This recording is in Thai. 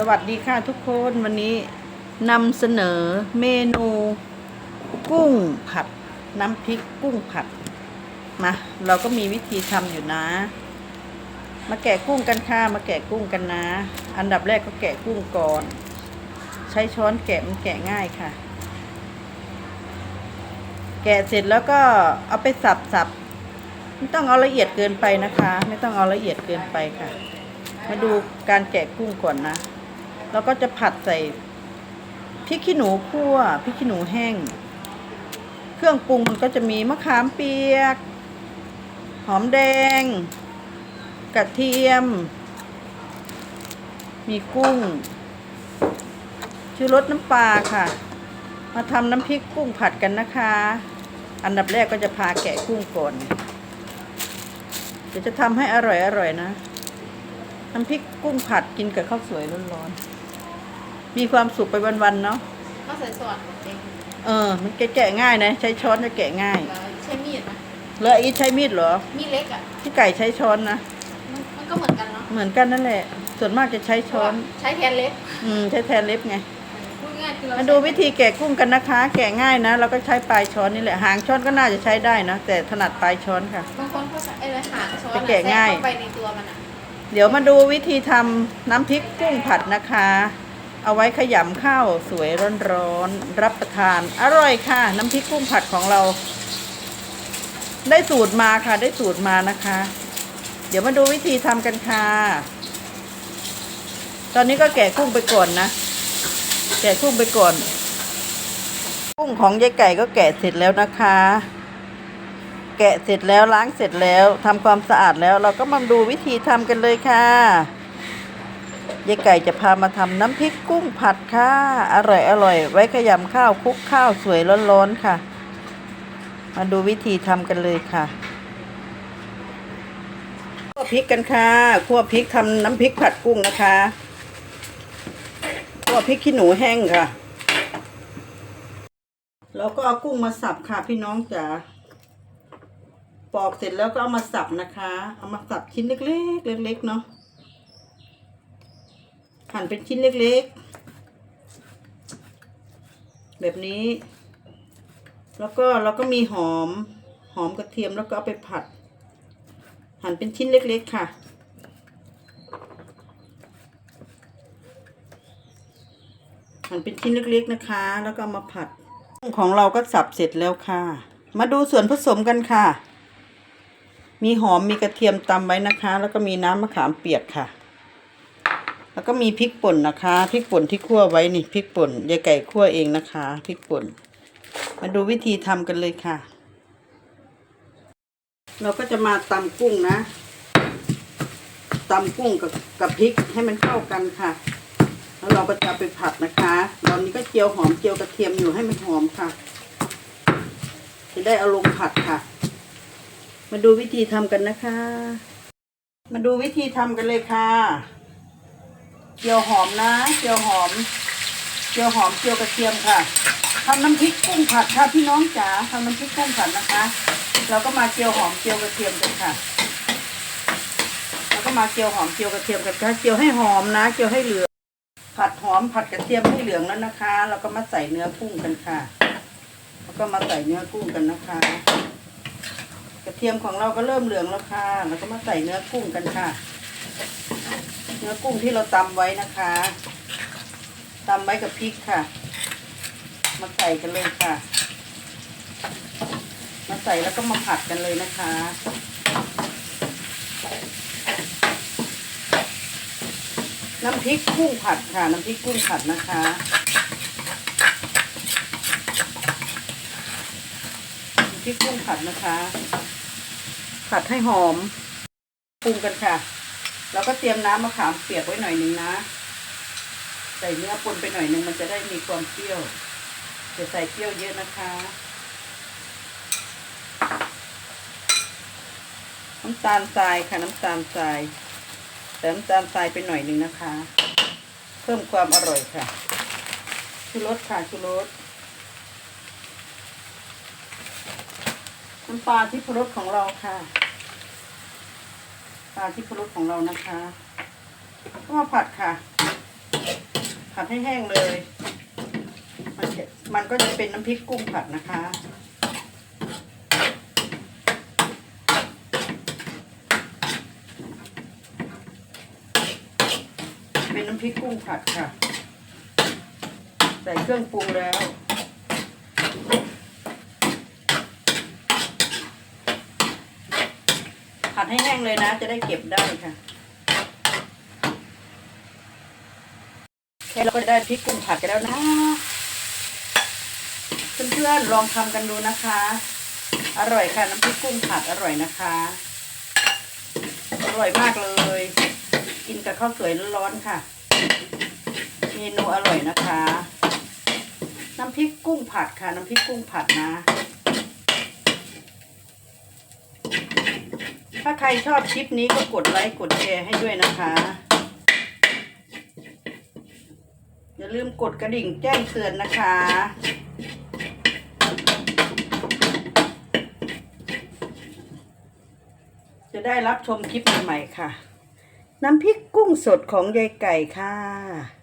สวัสดีค่ะทุกคนวันนี้นำเสนอเมนูกุ้งผัด น้ำพริกกุ้งผัดมาเราก็มีวิธีทำอยู่นะ มาแกะกุ้งกันค่ะมาแกะกุ้งกันนะ อันดับแรกก็แกะกุ้งก่อน ใช้ช้อนแกะมันแกะง่ายค่ะ แกะเสร็จแล้วก็เอาไปสับสับไม่ต้องเอาละเอียดเกินไปนะคะ ไม่ต้องเอาละเอียดเกินไปค่ะ มาดูการแกะกุ้งก่อนนะ แล้วก็จะผัดใส่พริกขี้หนูคั่วพริกขี้หนูแห้ง เครื่องปรุงมันก็จะมีมะขามเปียก หอมแดง กระเทียม มีกุ้งชูรสน้ำปลาค่ะ มาทำน้ำพริกกุ้งผัดกันนะคะ อันดับแรกก็จะพาแกะกุ้งก่อนเดี๋ยวจะทำให้อร่อยอร่อยๆนะ น้ำพริกกุ้งผัดกินกับข้าวสวยร้อนๆ มีความสุขไปวันๆเนาะก็ใส่ซอสเองเออ มันแกะง่ายนะ ใช้ช้อนจะแกะง่ายแล้วใช้มีดนะแล้วอีทใช้มีดเหรอมีดเล็กอะพี่ไก่ใช้ช้อนนะมันมันก็เหมือนกันเนาะเหมือนกันนั่นแหละ ส่วนมากจะใช้ช้อนใช้แทนเล็กอืมใช้แทนเล็บไงพูดง่ายๆคือเรามาดูวิธีแกะกุ้งกันนะคะ แกะง่ายนะเราก็ใช้ปลายช้อนนี่แหละหางช้อนก็น่าจะใช้ได้นะแต่ถนัดปลายช้อนค่ะ บางคนเขาใช้ไอ้หางช้อนจะแกะง่าย แทรเข้าไปในตัวมันอะ เดี๋ยวมาดูวิธีทำน้ำพริกกุ้งผัดนะคะ เอาไว้ขยำข้าวสวยร้อนๆรับประทาน อร่อยค่ะ น้ำพริกกุ้งผัดของเรา ได้สูตรมาค่ะ ได้สูตรมานะคะ เดี๋ยวมาดูวิธีทำกันค่ะ ตอนนี้ก็แกะกุ้งไปก่อนนะ แกะกุ้งไปก่อน กุ้งของยายไก่ก็แกะเสร็จแล้วนะคะ แกะเสร็จแล้วล้างเสร็จแล้วทำความสะอาดแล้ว เราก็มาดูวิธีทำกันเลยค่ะ ยายไก่จะพามาทำน้ำพริกกุ้งผัดค่ะ อร่อยอร่อย ไว้ขยำข้าวคลุกข้าวสวยร้อนๆค่ะ มาดูวิธีทำกันเลยค่ะคั่วพริกกันค่ะคั่วพริกทำน้ำพริกผัดกุ้งนะคะคั่วพริกขี้หนูแห้งค่ะ แล้วก็เอากุ้งมาสับค่ะ พี่น้องจ๋าปอกเสร็จแล้วก็เอามาสับนะคะ เอามาสับชิ้นเล็กๆเล็กๆเนาะ หั่นเป็นชิ้นเล็กๆ แบบนี้ แล้วก็เราก็มีหอมหอมกระเทียมแล้วก็เอาไปผัด หั่นเป็นชิ้นเล็ก ๆ ค่ะ หั่นเป็นชิ้นเล็กๆนะคะ แล้วก็เอามาผัดของเราก็สับเสร็จแล้วค่ะ มาดูส่วนผสมกันค่ะ มีหอมมีกระเทียมตำไว้นะคะ แล้วก็มีน้ำมะขามเปียกค่ะ แล้วก็มีพริกป่นนะคะพริกป่นที่คั่วไว้นี่พริกป่นยายไก่คั่วเองนะคะพริกป่น มาดูวิธีทำกันเลยค่ะ เราก็จะมาตำกุ้งนะตำกุ้งกับกับพริกให้มันเข้ากันค่ะ แล้วเราก็จะไปผัดนะคะ ตอนนี้ก็เจียวหอมเจียวกระเทียมอยู่ให้มันหอมค่ะ จะได้เอาลงผัดค่ะ มาดูวิธีทำกันนะคะ มาดูวิธีทำกันเลยค่ะ เจียวหอมนะเจียวหอม เจียวหอมเจียวกระเทียมค่ะทำน้ำพริกกุ้งผัดค่ะพี่น้องจ๋าทำน้ำพริกกุ้งผัดนะคะ เราก็มาเจียวหอมเจียวกระเทียมกันค่ะเราก็มาเจียวหอมเจียวกระเทียมกันค่ะเจียวให้หอมนะเจียวให้เหลืองผัดหอมผัดกระเทียมให้เหลืองแล้วนะคะ เราก็มาใส่เนื้อกุ้งกันค่ะแล้วก็มาใส่เนื้อกุ้งกันนะคะ กระเทียมของเราก็เริ่มเหลืองแล้วค่ะแล้วก็มาใส่เนื้อกุ้งกันค่ะ นื้อกุ้งที่เราตำไว้นะคะตำไว้กับพริกค่ะ มาใส่กันเลยค่ะ มาใส่แล้วก็มาผัดกันเลยนะคะน้ำพริกกุ้งผัดค่ะ น้ำพริกกุ้งผัดนะคะ น้ำพริกกุ้งผัดนะคะ ผัดให้หอมปรุงกันค่ะ แล้วก็เตรียมน้ำมะขามเปียกไว้หน่อยหนึ่งนะ ใส่เนื้อปนไปหน่อยหนึ่งมันจะได้มีความเปรี้ยวจะใส่เปรี้ยวเยอะนะคะน้ำตาลทรายค่ะน้ำตาลทรายเติมน้ำตาลทรายไปหน่อยหนึ่งนะคะ เพิ่มความอร่อยค่ะชูรสค่ะชูรสน้ำปลาที่พรสของเราค่ะ ปลาที่พรสของเรานะคะก็มาผัดค่ะ ผัดให้แห้งเลย มันจะมันก็จะเป็นน้ำพริกกุ้งผัดนะคะเป็นน้ำพริกกุ้งผัดค่ะ ใส่เครื่องปรุงแล้ว ดให้แห้งเลยนะ จะได้เก็บได้ค่ะแค่เราก็ได้พริกกุ้งผัดกันแล้วนะเพื่อนๆลองทำกันดูนะคะ อร่อยค่ะน้ำพริกกุ้งผัดอร่อยนะคะ อร่อยมากเลย กินกับข้าวสวยร้อนๆค่ะ เมนูอร่อยนะคะ น้ำพริกกุ้งผัดค่ะ น้ำพริกกุ้งผัดนะ ถ้าใครชอบคลิปนี้ก็กดไลค์กดแชร์ให้ด้วยนะคะ อย่าลืมกดกระดิ่งแจ้งเตือนนะคะจะได้รับชมคลิปใหม่ๆค่ะ น้ำพริกกุ้งสดของยายไก่ค่ะ